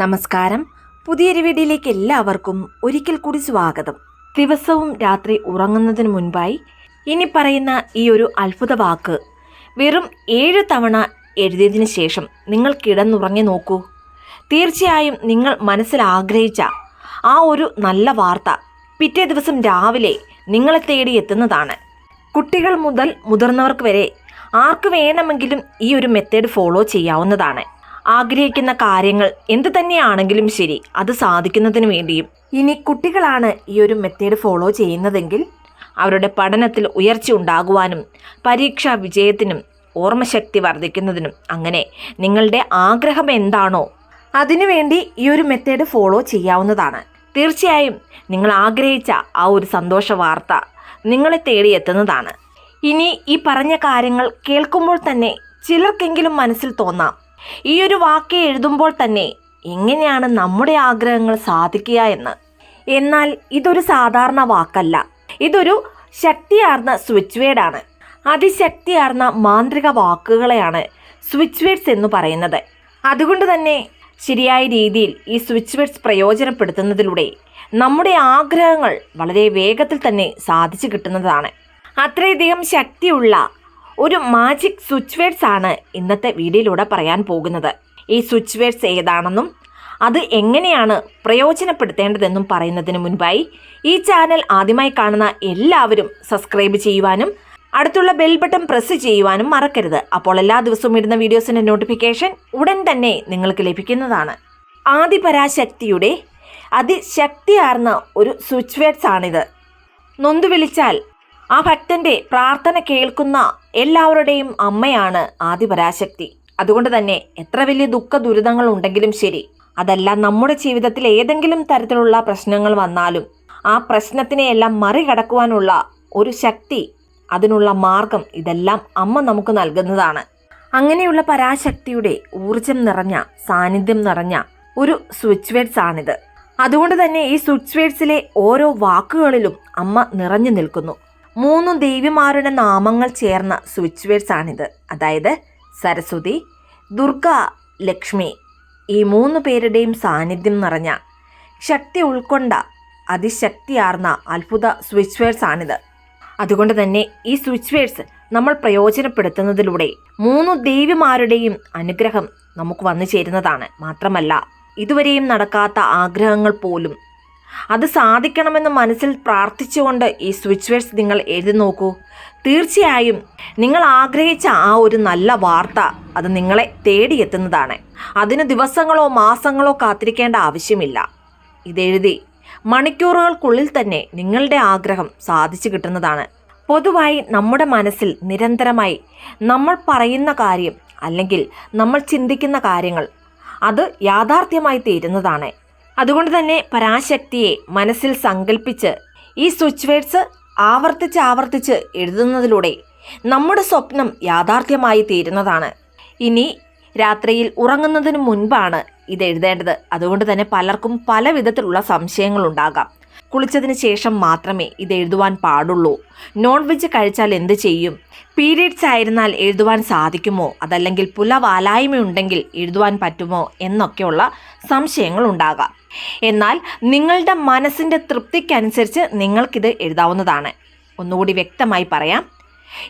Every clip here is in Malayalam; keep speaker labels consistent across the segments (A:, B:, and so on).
A: നമസ്കാരം. പുതിയൊരു വീഡിയോയിലേക്ക് എല്ലാവർക്കും ഒരിക്കൽ കൂടി സ്വാഗതം. ദിവസവും രാത്രി ഉറങ്ങുന്നതിന് മുൻപായി ഇനി പറയുന്ന ഈ ഒരു അത്ഭുത വാക്ക് വെറും ഏഴ് തവണ എഴുതിയതിന് ശേഷം നിങ്ങൾ കിടന്നുറങ്ങി നോക്കൂ. തീർച്ചയായും നിങ്ങൾ മനസ്സിൽ ആഗ്രഹിച്ച ആ ഒരു നല്ല വാർത്ത പിറ്റേ ദിവസം രാവിലെ നിങ്ങളെ തേടി എത്തുന്നതാണ്. കുട്ടികൾ മുതൽ മുതിർന്നവർക്ക് വരെ ആർക്ക് വേണമെങ്കിലും ഈ ഒരു മെത്തേഡ് ഫോളോ ചെയ്യാവുന്നതാണ്. ആഗ്രഹിക്കുന്ന കാര്യങ്ങൾ എന്ത് തന്നെയാണെങ്കിലും ശരി അത് സാധിക്കുന്നതിന് വേണ്ടിയും. ഇനി കുട്ടികളാണ് ഈ ഒരു മെത്തേഡ് ഫോളോ ചെയ്യുന്നതെങ്കിൽ അവരുടെ പഠനത്തിൽ ഉയർച്ച ഉണ്ടാകുവാനും പരീക്ഷാ വിജയത്തിനും ഓർമ്മശക്തി വർദ്ധിക്കുന്നതിനും അങ്ങനെ നിങ്ങളുടെ ആഗ്രഹം എന്താണോ അതിനുവേണ്ടി ഈ ഒരു മെത്തേഡ് ഫോളോ ചെയ്യാവുന്നതാണ്. തീർച്ചയായും നിങ്ങൾ ആഗ്രഹിച്ച ആ ഒരു സന്തോഷ വാർത്ത നിങ്ങളെ തേടി എത്തുന്നതാണ്. ഇനി ഈ പറഞ്ഞ കാര്യങ്ങൾ കേൾക്കുമ്പോൾ തന്നെ ചിലർക്കെങ്കിലും മനസ്സിൽ തോന്നാം. ഈ ഒരു വാക്ക് എഴുതുമ്പോൾ തന്നെ എങ്ങനെയാണ് നമ്മുടെ ആഗ്രഹങ്ങൾ സാധിക്കുക എന്ന്. എന്നാൽ ഇതൊരു സാധാരണ വാക്കല്ല. ഇതൊരു ശക്തിയാർന്ന സ്വിച്ച് വേഡാണ് അതിശക്തിയാർന്ന മാന്ത്രിക വാക്കുകളെയാണ് സ്വിച്ച് വേഡ്സ് എന്ന് പറയുന്നത്. അതുകൊണ്ട് തന്നെ ശരിയായ രീതിയിൽ ഈ സ്വിച്ച് വേഡ്സ് പ്രയോജനപ്പെടുത്തുന്നതിലൂടെ നമ്മുടെ ആഗ്രഹങ്ങൾ വളരെ വേഗത്തിൽ തന്നെ സാധിച്ചു കിട്ടുന്നതാണ്. അത്രയധികം ശക്തിയുള്ള ഒരു മാജിക് സ്വിച്ച് വേർഡ്സ് ആണ് ഇന്നത്തെ വീഡിയോയിലൂടെ പറയാൻ പോകുന്നത്. ഈ സ്വിച്ച് വേർഡ്സ് ഏതാണെന്നും അത് എങ്ങനെയാണ് പ്രയോജനപ്പെടുത്തേണ്ടതെന്നും പറയുന്നതിന് മുൻപായി ഈ ചാനൽ ആദ്യമായി കാണുന്ന എല്ലാവരും സബ്സ്ക്രൈബ് ചെയ്യുവാനും അടുത്തുള്ള ബെൽ ബട്ടൺ പ്രസ് ചെയ്യുവാനും മറക്കരുത്. അപ്പോൾ എല്ലാ ദിവസവും ഇടുന്ന വീഡിയോസിന്റെ നോട്ടിഫിക്കേഷൻ ഉടൻ തന്നെ നിങ്ങൾക്ക് ലഭിക്കുന്നതാണ്. ആദിപരാശക്തിയുടെ അതിശക്തിയാർന്ന ഒരു സ്വിച്ച് വേർഡ്സ് ആണിത്. നൊന്തു വിളിച്ചാൽ ആ ഭക്തന്റെ പ്രാർത്ഥന കേൾക്കുന്ന എല്ലാവരുടെയും അമ്മയാണ് ആദിപരാശക്തി. അതുകൊണ്ട് തന്നെ എത്ര വലിയ ദുഃഖ ദുരിതങ്ങൾ ഉണ്ടെങ്കിലും ശരി അതെല്ലാം നമ്മുടെ ജീവിതത്തിൽ ഏതെങ്കിലും തരത്തിലുള്ള പ്രശ്നങ്ങൾ വന്നാലും ആ പ്രശ്നത്തിനെയെല്ലാം മറികടക്കുവാനുള്ള ഒരു ശക്തി അതിനുള്ള മാർഗം ഇതെല്ലാം അമ്മ നമുക്ക് നൽകുന്നതാണ്. അങ്ങനെയുള്ള പരാശക്തിയുടെ ഊർജം നിറഞ്ഞ സാന്നിധ്യം നിറഞ്ഞ ഒരു സ്വിച്ച് വേർഡ്സ് ആണിത്. അതുകൊണ്ട് തന്നെ ഈ സ്വിച്ച് വേർഡ്സിലെ ഓരോ വാക്കുകളിലും അമ്മ നിറഞ്ഞു നിൽക്കുന്നു. മൂന്ന് ദേവിമാരുടെ നാമങ്ങൾ ചേർന്ന സ്വിച്ച് വേർഡ്സ് ആണിത് അതായത് സരസ്വതി ദുർഗ ലക്ഷ്മി ഈ മൂന്ന് പേരുടെയും സാന്നിധ്യം നിറഞ്ഞ ശക്തി ഉൾക്കൊണ്ട അതിശക്തിയാർന്ന അത്ഭുത സ്വിച്ച് വേർഡ്സ് ആണിത് അതുകൊണ്ട് തന്നെ ഈ സ്വിച്ച് വേർഡ്സ് നമ്മൾ പ്രയോജനപ്പെടുത്തുന്നതിലൂടെ മൂന്ന് ദേവിമാരുടെയും അനുഗ്രഹം നമുക്ക് വന്നു ചേരുന്നതാണ് മാത്രമല്ല ഇതുവരെയും നടക്കാത്ത ആഗ്രഹങ്ങൾ പോലും അത് സാധിക്കണമെന്ന് മനസ്സിൽ പ്രാർത്ഥിച്ചുകൊണ്ട് ഈ സ്വിച്ച് വേർഡ്സ് നിങ്ങൾ എഴുതി നോക്കൂ. തീർച്ചയായും നിങ്ങൾ ആഗ്രഹിച്ച ആ ഒരു നല്ല വാർത്ത അത് നിങ്ങളെ തേടിയെത്തുന്നതാണ്. അതിന് ദിവസങ്ങളോ മാസങ്ങളോ കാത്തിരിക്കേണ്ട ആവശ്യമില്ല. ഇതെഴുതി മണിക്കൂറുകൾക്കുള്ളിൽ തന്നെ നിങ്ങളുടെ ആഗ്രഹം സാധിച്ചു കിട്ടുന്നതാണ്. പൊതുവായി നമ്മുടെ മനസ്സിൽ നിരന്തരമായി നമ്മൾ പറയുന്ന കാര്യം അല്ലെങ്കിൽ നമ്മൾ ചിന്തിക്കുന്ന കാര്യങ്ങൾ അത് യാഥാർത്ഥ്യമായി തീരുന്നതാണ്. അതുകൊണ്ട് തന്നെ പരാശക്തിയെ മനസ്സിൽ സങ്കല്പിച്ച് ഈ സ്വിച്ച് വേർഡ്സ് ആവർത്തിച്ച് ആവർത്തിച്ച് എഴുതുന്നതിലൂടെ നമ്മുടെ സ്വപ്നം യാഥാർത്ഥ്യമായി തീരുന്നതാണ്. ഇനി രാത്രിയിൽ ഉറങ്ങുന്നതിന് മുൻപാണ് ഇത് എഴുതേണ്ടത്. അതുകൊണ്ട് തന്നെ പലർക്കും പല വിധത്തിലുള്ള സംശയങ്ങളുണ്ടാകാം. കുളിച്ചതിന് ശേഷം മാത്രമേ ഇത് എഴുതുവാൻ പാടുള്ളൂ. നോൺ വെജ് കഴിച്ചാൽ എന്ത് ചെയ്യും? പീരീഡ്സ് ആയിരുന്നാൽ എഴുതുവാൻ സാധിക്കുമോ? അതല്ലെങ്കിൽ പുലവാലായ്മയുണ്ടെങ്കിൽ എഴുതുവാൻ പറ്റുമോ? എന്നൊക്കെയുള്ള സംശയങ്ങൾ ഉണ്ടാകാം. എന്നാൽ നിങ്ങളുടെ മനസ്സിന്റെ തൃപ്തിക്കനുസരിച്ച് നിങ്ങൾക്കിത് എഴുതാവുന്നതാണ്. ഒന്നുകൂടി വ്യക്തമായി പറയാം.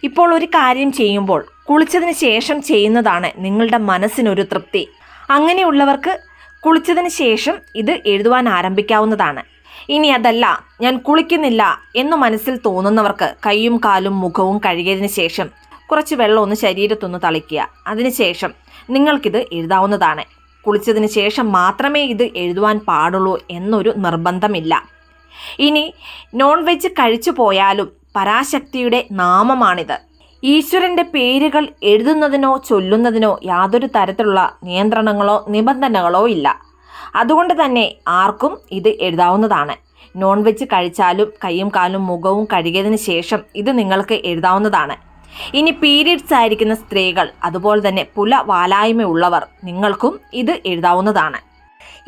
A: ഇപ്പോൾ ഒരു കാര്യം ചെയ്യുമ്പോൾ കുളിച്ചതിന് ശേഷം ചെയ്യുന്നതാണ് നിങ്ങളുടെ മനസ്സിനൊരു തൃപ്തി. അങ്ങനെയുള്ളവർക്ക് കുളിച്ചതിന് ശേഷം ഇത് എഴുതുവാൻ ആരംഭിക്കാവുന്നതാണ്. ഇനി അതല്ല ഞാൻ കുളിക്കുന്നില്ല എന്ന് മനസ്സിൽ തോന്നുന്നവർക്ക് കൈയും കാലും മുഖവും കഴുകിയതിന് ശേഷം കുറച്ച് വെള്ളം ഒന്ന് ശരീരത്തൊന്ന് തളിക്കുക. അതിനുശേഷം നിങ്ങൾക്കിത് എഴുതാവുന്നതാണ്. കുളിച്ചതിന് ശേഷം മാത്രമേ ഇത് എഴുതുവാൻ പാടുള്ളൂ എന്നൊരു നിർബന്ധമില്ല. ഇനി നോൺ വെജ് കഴിച്ചു പോയാലും പരാശക്തിയുടെ നാമമാണിത്. ഈശ്വരന്റെ പേരുകൾ എഴുതുന്നതിനോ ചൊല്ലുന്നതിനോ യാതൊരു തരത്തിലുള്ള നിയന്ത്രണങ്ങളോ നിബന്ധനകളോ ഇല്ല. അതുകൊണ്ട് തന്നെ ആർക്കും ഇത് എഴുതാവുന്നതാണ്. നോൺ വെജ് കഴിച്ചാലും കൈയും കാലും മുഖവും കഴുകിയതിന് ശേഷം ഇത് നിങ്ങൾക്ക് എഴുതാവുന്നതാണ്. ഇനി പീരീഡ്സ് ആയിരിക്കുന്ന സ്ത്രീകൾ അതുപോലെ തന്നെ പുല വാലായ്മയുള്ളവർ നിങ്ങൾക്കും ഇത് എഴുതാവുന്നതാണ്.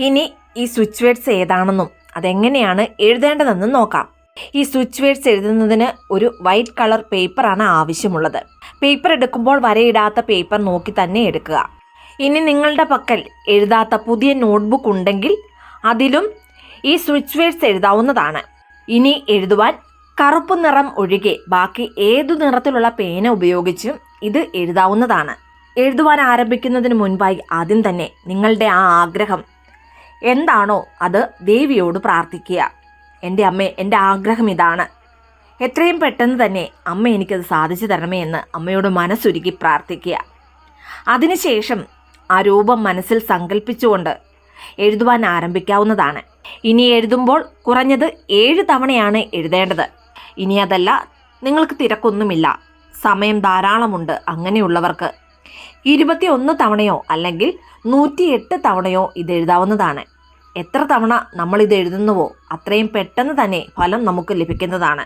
A: ഇനി ഈ സ്വിച്ച് വേർഡ്സ് ഏതാണെന്നും അതെങ്ങനെയാണ് എഴുതേണ്ടതെന്നും നോക്കാം. ഈ സ്വിച്ച് വേർഡ്സ് എഴുതുന്നതിന് ഒരു വൈറ്റ് കളർ പേപ്പറാണ് ആവശ്യമുള്ളത്. പേപ്പർ എടുക്കുമ്പോൾ വരയിടാത്ത പേപ്പർ നോക്കി തന്നെ എടുക്കുക. ഇനി നിങ്ങളുടെ പക്കൽ എഴുതാത്ത പുതിയ നോട്ട്ബുക്ക് ഉണ്ടെങ്കിൽ അതിലും ഈ സ്വിച്ച് വേർഡ്സ് എഴുതാവുന്നതാണ്. ഇനി എഴുതുവാൻ കറുപ്പ് നിറം ഒഴികെ ബാക്കി ഏതു നിറത്തിലുള്ള പേന ഉപയോഗിച്ചും ഇത് എഴുതാവുന്നതാണ്. എഴുതുവാൻ ആരംഭിക്കുന്നതിന് മുൻപായി ആദ്യം തന്നെ നിങ്ങളുടെ ആ ആഗ്രഹം. എന്താണോ അത് ദേവിയോട് പ്രാർത്ഥിക്കുക. എന്റെ അമ്മ എന്റെ ആഗ്രഹം ഇതാണ്. എത്രയും പെട്ടെന്ന് തന്നെ അമ്മ എനിക്കത് സാധിച്ചു തരണമേ എന്ന് അമ്മയോട് മനസ്സുരുക്കി പ്രാർത്ഥിക്കുക. അതിനുശേഷം ആ രൂപം മനസ്സിൽ സങ്കല്പിച്ചുകൊണ്ട് എഴുതുവാൻ ആരംഭിക്കാവുന്നതാണ്. ഇനി എഴുതുമ്പോൾ കുറഞ്ഞത് ഏഴ് തവണയാണ് എഴുതേണ്ടത്. ഇനി അതല്ല നിങ്ങൾക്ക് തിരക്കൊന്നുമില്ല. സമയം ധാരാളമുണ്ട് അങ്ങനെയുള്ളവർക്ക്. ഇരുപത്തിയൊന്ന് തവണയോ അല്ലെങ്കിൽ നൂറ്റിയെട്ട് തവണയോ ഇത് എഴുതാവുന്നതാണ്. എത്ര തവണ നമ്മൾ ഇത് എഴുതുന്നുവോ അത്രയും പെട്ടെന്ന് തന്നെ ഫലം നമുക്ക് ലഭിക്കുന്നതാണ്.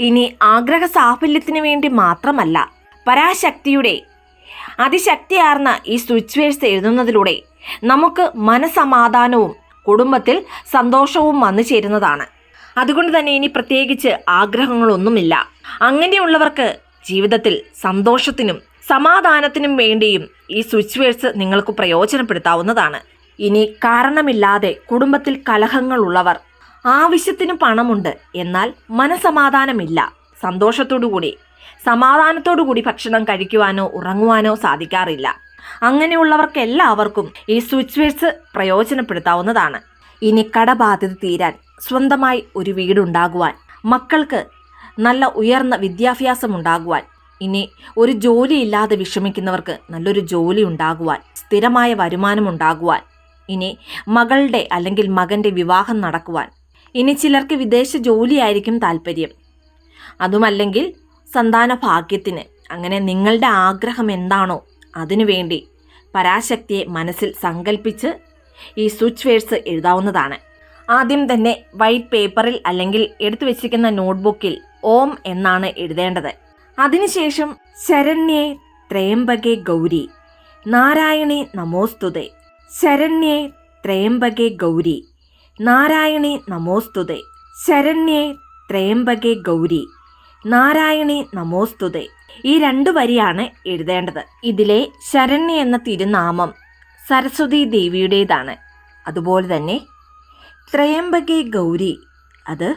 A: ഇനി ആഗ്രഹ സാഫല്യത്തിന് വേണ്ടി മാത്രമല്ല പരാശക്തിയുടെ അതിശക്തിയാർന്ന ഈ സ്വിച്ച് വേഴ്സ് എഴുതുന്നതിലൂടെ നമുക്ക് മനസമാധാനവും കുടുംബത്തിൽ സന്തോഷവും വന്നു ചേരുന്നതാണ്. അതുകൊണ്ട് തന്നെ ഇനി പ്രത്യേകിച്ച് ആഗ്രഹങ്ങളൊന്നുമില്ല. അങ്ങനെയുള്ളവർക്ക് ജീവിതത്തിൽ സന്തോഷത്തിനും സമാധാനത്തിനും വേണ്ടിയും ഈ സ്വിച്ച് വേഴ്സ് നിങ്ങൾക്ക് പ്രയോജനപ്പെടുത്താവുന്നതാണ്. ഇനി കാരണമില്ലാതെ കുടുംബത്തിൽ കലഹങ്ങളുള്ളവർ ആവശ്യത്തിന് പണമുണ്ട് എന്നാൽ മനസമാധാനമില്ല. സന്തോഷത്തോടുകൂടി സമാധാനത്തോടുകൂടി ഭക്ഷണം കഴിക്കുവാനോ ഉറങ്ങുവാനോ സാധിക്കാറില്ല. അങ്ങനെയുള്ളവർക്ക് എല്ലാവർക്കും ഈ സ്വിച്ച് വേഴ്സ് പ്രയോജനപ്പെടുത്താവുന്നതാണ്. ഇനി കടബാധ്യത തീരാൻ സ്വന്തമായി ഒരു വീടുണ്ടാകുവാൻ മക്കൾക്ക് നല്ല ഉയർന്ന വിദ്യാഭ്യാസം ഉണ്ടാകുവാൻ ഇനി ഒരു ജോലിയില്ലാതെ വിഷമിക്കുന്നവർക്ക് നല്ലൊരു ജോലി ഉണ്ടാകുവാൻ സ്ഥിരമായ വരുമാനം ഉണ്ടാകുവാൻ ഇനി മകളുടെ അല്ലെങ്കിൽ മകന്റെ വിവാഹം നടക്കുവാൻ ഇനി ചിലർക്ക് വിദേശ ജോലിയായിരിക്കും താല്പര്യം അതുമല്ലെങ്കിൽ സന്താന ഭാഗ്യത്തിന് അങ്ങനെ നിങ്ങളുടെ ആഗ്രഹം എന്താണോ അതിനു വേണ്ടി പരാശക്തിയെ മനസ്സിൽ സങ്കല്പിച്ച് ഈ സ്വിച്ച് വേഴ്സ് എഴുതാവുന്നതാണ്. ആദ്യം തന്നെ വൈറ്റ് പേപ്പറിൽ അല്ലെങ്കിൽ എടുത്തു വെച്ചിരിക്കുന്ന നോട്ട്ബുക്കിൽ ഓം എന്നാണ് എഴുതേണ്ടത്. അതിനുശേഷം ശരണ്യേ ത്രയംബകെ ഗൗരി. നാരായണി നമോസ്തുതേ. ശരണ്യേ ത്രയംബകെ ഗൗരി. നാരായണി നമോസ്തുതേ. ശരണ്യേ ത്രയംബകെ ഗൗരി. നാരായണി നമോസ്തുതേ ഈ രണ്ടു വരിയാണ് എഴുതേണ്ടത്. ഇതിലെ ശരണ്യ എന്ന തിരുനാമം സരസ്വതി ദേവിയുടേതാണ്. അതുപോലെ തന്നെ ത്രയംബകെ ഗൗരി അത്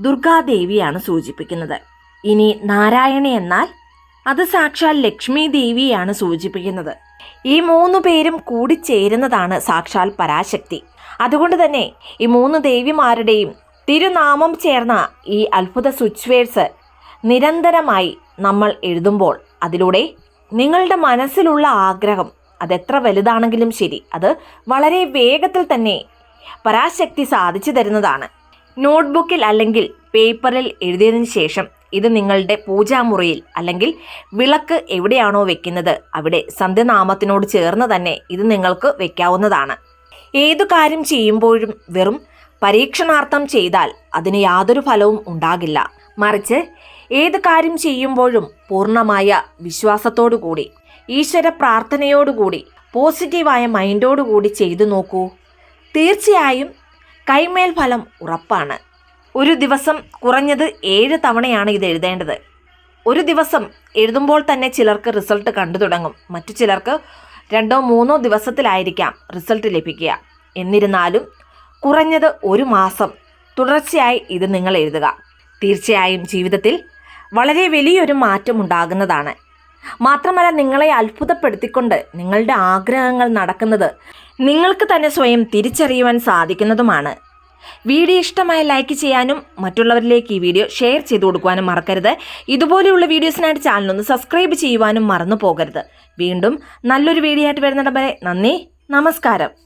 A: ദുർഗാദേവിയാണ് സൂചിപ്പിക്കുന്നത്. ഇനി നാരായണി എന്നാൽ അത് സാക്ഷാൽ ലക്ഷ്മി ദേവിയാണ് സൂചിപ്പിക്കുന്നത്. ഈ മൂന്ന് പേരും കൂടിച്ചേരുന്നതാണ് സാക്ഷാൽ പരാശക്തി. അതുകൊണ്ട് തന്നെ ഈ മൂന്ന് ദേവിമാരുടെയും തിരുനാമം ചേർന്ന ഈ അത്ഭുത സ്വിച്ച് വേഴ്സ് നിരന്തരമായി നമ്മൾ എഴുതുമ്പോൾ അതിലൂടെ നിങ്ങളുടെ മനസ്സിലുള്ള ആഗ്രഹം അതെത്ര വലുതാണെങ്കിലും ശരി അത് വളരെ വേഗത്തിൽ തന്നെ പരാശക്തി സാധിച്ചു തരുന്നതാണ്. നോട്ട്ബുക്കിൽ അല്ലെങ്കിൽ പേപ്പറിൽ എഴുതിയതിന് ശേഷം ഇത് നിങ്ങളുടെ പൂജാമുറിയിൽ അല്ലെങ്കിൽ വിളക്ക് എവിടെയാണോ വെക്കുന്നത് അവിടെ സന്ധ്യനാമത്തിനോട് ചേർന്ന് തന്നെ ഇത് നിങ്ങൾക്ക് വെക്കാവുന്നതാണ്. ഏതു കാര്യം ചെയ്യുമ്പോഴും വെറും പരീക്ഷണാർത്ഥം ചെയ്താൽ അതിന് യാതൊരു ഫലവും ഉണ്ടാകില്ല. മറിച്ച് ഏത് കാര്യം ചെയ്യുമ്പോഴും പൂർണമായ വിശ്വാസത്തോടുകൂടി ഈശ്വര പ്രാർത്ഥനയോടുകൂടി പോസിറ്റീവായ മൈൻഡോടുകൂടി ചെയ്തു നോക്കൂ. തീർച്ചയായും കൈമേൽ ഫലം ഉറപ്പാണ്. ഒരു ദിവസം കുറഞ്ഞത് ഏഴ് തവണയാണ് ഇത് എഴുതേണ്ടത്. ഒരു ദിവസം എഴുതുമ്പോൾ തന്നെ ചിലർക്ക് റിസൾട്ട് കണ്ടു തുടങ്ങും. മറ്റു ചിലർക്ക് രണ്ടോ മൂന്നോ ദിവസത്തിലായിരിക്കാം റിസൾട്ട് ലഭിക്കുക. എന്നിരുന്നാലും കുറഞ്ഞത് ഒരു മാസം തുടർച്ചയായി ഇത് നിങ്ങൾ എഴുതുക. തീർച്ചയായും ജീവിതത്തിൽ വളരെ വലിയൊരു മാറ്റം ഉണ്ടാകുന്നതാണ് മാത്രമല്ല നിങ്ങളെ അത്ഭുതപ്പെടുത്തിക്കൊണ്ട് നിങ്ങളുടെ ആഗ്രഹങ്ങൾ നടക്കുന്നത് നിങ്ങൾക്ക് തന്നെ സ്വയം തിരിച്ചറിയുവാൻ സാധിക്കുന്നതുമാണ്. വീഡിയോ ഇഷ്ടമായ ലൈക്ക് ചെയ്യാനും മറ്റുള്ളവരിലേക്ക് ഈ വീഡിയോ ഷെയർ ചെയ്തു കൊടുക്കുവാനും മറക്കരുത്. ഇതുപോലെയുള്ള വീഡിയോസിനായിട്ട് ചാനലൊന്ന് സബ്സ്ക്രൈബ് ചെയ്യുവാനും മറന്നു പോകരുത്. വീണ്ടും നല്ലൊരു വീഡിയോ ആയിട്ട് വരുന്നിടം വരെ നന്ദി നമസ്കാരം.